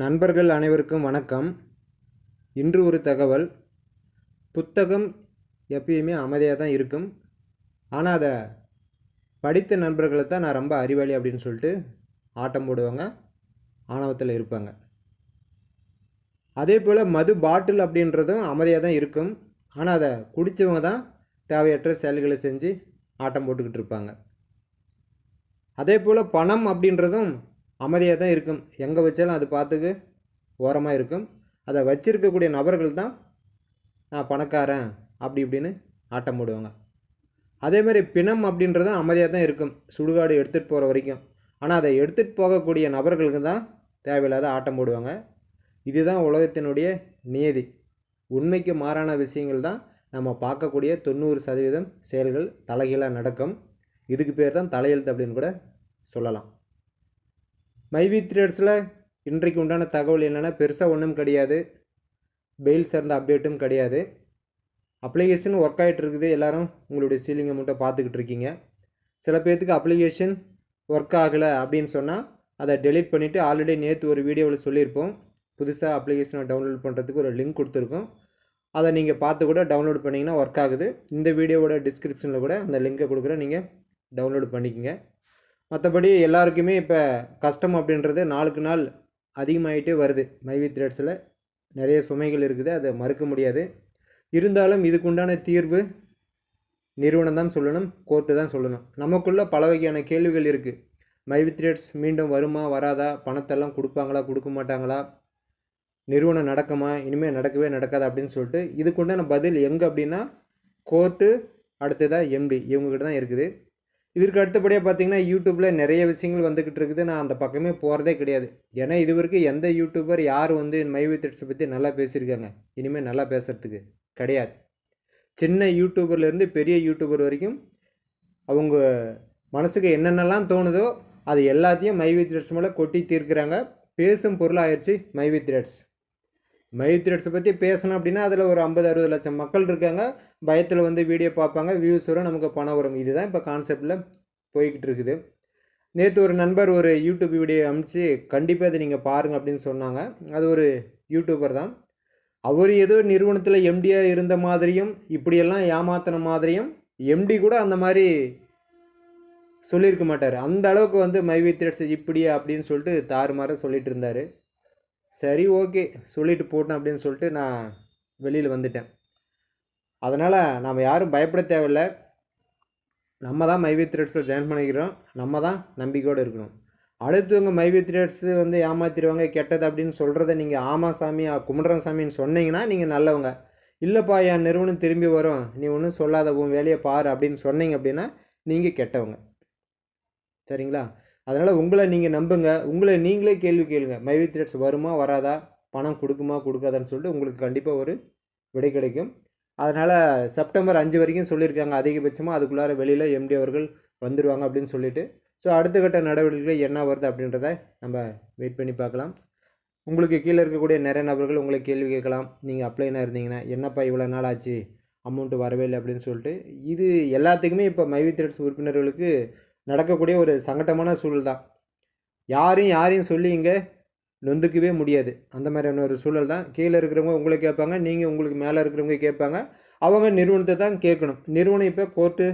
நண்பர்கள் அனைவருக்கும் வணக்கம். இன்று ஒரு தகவல். புத்தகம் எப்பயுமே அமைதியாக தான் இருக்கும். ஆனால் அதை படித்த நண்பர்களை தான் நான் ரொம்ப அறிவாளி அப்படின்னு சொல்லிட்டு ஆட்டம் போடுவாங்க ஆணவத்தில் இருப்பாங்க. அதே போல் மது பாட்டில் அப்படின்றதும் அமைதியாக தான் இருக்கும். ஆனால் அதை குடித்தவங்க தான் தேவையற்ற செயல்களை செஞ்சு ஆட்டம் போட்டுக்கிட்டு இருப்பாங்க. அதே போல் பணம் அப்படின்றதும் அமைதியாக தான் இருக்கும். எங்கே வச்சாலும் அது பார்த்துக்கு ஓரமாக இருக்கும். அதை வச்சிருக்கக்கூடிய நபர்கள் தான் நான் பணக்காரன் அப்படி இப்படின்னு ஆட்டம் போடுவாங்க. அதே மாதிரி பிணம் அப்படின்றது அமைதியாக தான் இருக்கும். சுடுகாடு எடுத்துகிட்டு போகிற வரைக்கும். ஆனால் அதை எடுத்துகிட்டு போகக்கூடிய நபர்களுக்கு தான் தேவையில்லாத ஆட்டம் போடுவாங்க. இதுதான் உலகத்தினுடைய நியதி. உண்மைக்கு மாறான விஷயங்கள் தான் நம்ம பார்க்கக்கூடிய தொண்ணூறு சதவீதம் செயல்கள் தலைகீழாக நடக்கும். இதுக்கு பேர் தான் தலையெழுத்து அப்படின்னு கூட சொல்லலாம். மைவி த்ரேட்ஸில் இன்றைக்கு உண்டான தகவல் என்னென்னா பெருசாக ஒன்றும் கிடையாது. பெயில் சார்ந்த அப்டேட்டும் கிடையாது. அப்ளிகேஷன் ஒர்க் ஆகிட்டு இருக்குது. எல்லாரும் உங்களுடைய சீலிங்கை மட்டும் பார்த்துக்கிட்டு இருக்கீங்க. சில பேர்த்துக்கு அப்ளிகேஷன் ஒர்க் ஆகலை அப்படின்னு சொன்னால் அதை டெலீட் பண்ணிவிட்டு ஆல்ரெடி நேற்று ஒரு வீடியோவில் சொல்லியிருப்போம். புதுசாக அப்ளிகேஷனை டவுன்லோட் பண்ணுறதுக்கு ஒரு லிங்க் கொடுத்துருக்கோம். அதை நீங்கள் பார்த்து கூட டவுன்லோட் பண்ணிங்கன்னா ஒர்க் ஆகுது. இந்த வீடியோவோட டிஸ்கிரிப்ஷனில் கூட அந்த லிங்கை கொடுக்குறேன். நீங்கள் டவுன்லோட் பண்ணிக்கோங்க. மற்றபடி எல்லாருக்குமே இப்போ கஷ்டம் அப்படின்றது நாளுக்கு நாள் அதிகமாகிட்டே வருது. மைவி த்ரெட்ஸில் நிறைய சுமைகள் இருக்குது. அதை மறுக்க முடியாது. இருந்தாலும் இதுக்குண்டான தீர்வு நிறுவனம் தான் சொல்லணும். கோர்ட்டு தான் சொல்லணும். நமக்குள்ளே பல வகையான கேள்விகள் இருக்குது மைவி த்ரெட்ஸ் மீண்டும் வருமா வராதா? பணத்தெல்லாம் கொடுப்பாங்களா கொடுக்க மாட்டாங்களா? நிறுவனம் நடக்குமா? இனிமேல் நடக்கவே நடக்காது? அப்படின்னு சொல்லிட்டு இதுக்குண்டான பதில் எங்கே அப்படின்னா கோர்ட்டு அடுத்ததாக எம்டி இவங்ககிட்ட தான் இருக்குது. இதற்கு அடுத்தபடியாக பார்த்தீங்கன்னா யூடியூப்பில் நிறைய விஷயங்கள் வந்துக்கிட்டு இருக்குது. நான் அந்த பக்கமே போகிறதே கிடையாது. ஏன்னா இது வரைக்கும் எந்த யூடியூபர் யார் வந்து மை வித் இட்ஸை பற்றி நல்லா பேசியிருக்காங்க? இனிமேல் நல்லா பேசுகிறதுக்கு கிடையாது. சின்ன யூடியூபர்லேருந்து பெரிய யூடியூபர் வரைக்கும் அவங்க மனசுக்கு என்னென்னலாம் தோணுதோ அது எல்லாத்தையும் மை வித் த்ரெட்ஸ் மேலே கொட்டி தீர்க்கிறாங்க. பேசும் பொருளாகிடுச்சு வித் த்ரெட்ஸ் மைவி த்ரெட்ஸை பற்றி பேசணும் அப்படின்னா அதில் ஒரு ஐம்பது அறுபது லட்சம் மக்கள் இருக்காங்க. பயத்தில் வந்து வீடியோ பார்ப்பாங்க. வியூஸ் வரும். நமக்கு பணம் வரும். இதுதான் இப்போ கான்செப்டில் போய்கிட்டு இருக்குது. நேற்று ஒரு நண்பர் ஒரு யூடியூப் வீடியோ அனுப்பிச்சு கண்டிப்பாக அதை நீங்கள் பாருங்கள் அப்படின்னு சொன்னாங்க. அது ஒரு யூடியூபர் தான். அவர் ஏதோ நிறுவனத்தில் எம்டியாக இருந்த மாதிரியும் இப்படியெல்லாம் ஏமாத்தின மாதிரியும் எம்டி கூட அந்த மாதிரி சொல்லியிருக்க மாட்டார். அந்த அளவுக்கு வந்து மைவி த்ரெட்ஸ் இப்படி அப்படின்னு சொல்லிட்டு தாறுமாற சொல்லிட்டு இருந்தார். சரி ஓகே சொல்லிட்டு போட்டேன் அப்படின்னு சொல்லிட்டு நான் வெளியில் வந்துட்டேன். அதனால் நாம் யாரும் பயப்பட தேவையில்லை. நம்ம தான் மைவி த்ரெட்ஸில் ஜாயின் பண்ணிக்கிறோம். நம்ம தான் நம்பிக்கையோடு இருக்கணும். அடுத்தவங்க மைவி த்ரெட்ஸு வந்து ஏமாத்திடுவாங்க கெட்டது அப்படின்னு சொல்கிறத நீங்கள் ஆமா சாமி கும்பிட்றன் சாமின்னு சொன்னீங்கன்னா நீங்கள் நல்லவங்க. இல்லைப்பா என் நிறுவனம் திரும்பி வரும். நீ ஒன்றும் சொல்லாத உன் வேலையை பாரு அப்படின்னு சொன்னீங்க அப்படின்னா நீங்கள் கெட்டவங்க. சரிங்களா? அதனால் உங்களை நீங்கள் நம்புங்க. உங்களை நீங்களே கேள்வி கேளுங்க. மைவி த்ரெட்ஸ் வருமா வராதா? பணம் கொடுக்குமா கொடுக்காதான்னு சொல்லிட்டு உங்களுக்கு கண்டிப்பாக ஒரு விடை கிடைக்கும். அதனால் செப்டம்பர் அஞ்சு வரைக்கும் சொல்லியிருக்காங்க. அதிகபட்சமாக அதுக்குள்ளார வெளியில் எம்டி அவர்கள் வந்துடுவாங்க அப்படின்னு சொல்லிட்டு. ஸோ அடுத்த கட்ட நடவடிக்கைகள் என்ன வருது அப்படின்றத நம்ம வெயிட் பண்ணி பார்க்கலாம். உங்களுக்கு கீழே இருக்கக்கூடிய நிறைய நபர்கள் உங்களை கேள்வி கேட்கலாம். நீங்கள் அப்ளைனாக இருந்தீங்கன்னா என்னப்பா இவ்வளோ நாள் ஆச்சு? அமௌண்ட்டு வரவே இல்லை அப்படின்னு சொல்லிட்டு. இது எல்லாத்துக்குமே இப்போ மைவி த்ரெட்ஸ் உறுப்பினர்களுக்கு நடக்கக்கூடிய ஒரு சங்கட்டமான சூழல் தான் யாரையும் யாரையும் சொல்லி இங்கே நொந்துக்கவே முடியாது. அந்த மாதிரியான ஒரு சூழல் தான் கீழே இருக்கிறவங்க உங்களை கேட்பாங்க நீங்கள் உங்களுக்கு மேலே இருக்கிறவங்க கேட்பாங்க. அவங்க நிறுவனத்தை தான் கேட்கணும். நிறுவனம் இப்போ கோர்ட்டு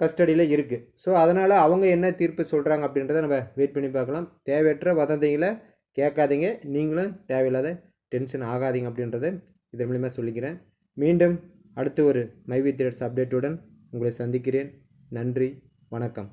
கஸ்டடியில் இருக்குது ஸோ அதனால் அவங்க என்ன தீர்ப்பு சொல்கிறாங்க அப்படின்றத நம்ம வெயிட் பண்ணி பார்க்கலாம். தேவையற்ற வதந்திகளை கேட்காதீங்க. நீங்களும் தேவையில்லாத டென்ஷன் ஆகாதீங்க அப்படின்றத இதன் மூலிமா சொல்லிக்கிறேன். மீண்டும் அடுத்து ஒரு மைவி த்ரெட்ஸ் அப்டேட்டுடன் உங்களை சந்திக்கிறேன். நன்றி. வணக்கம்.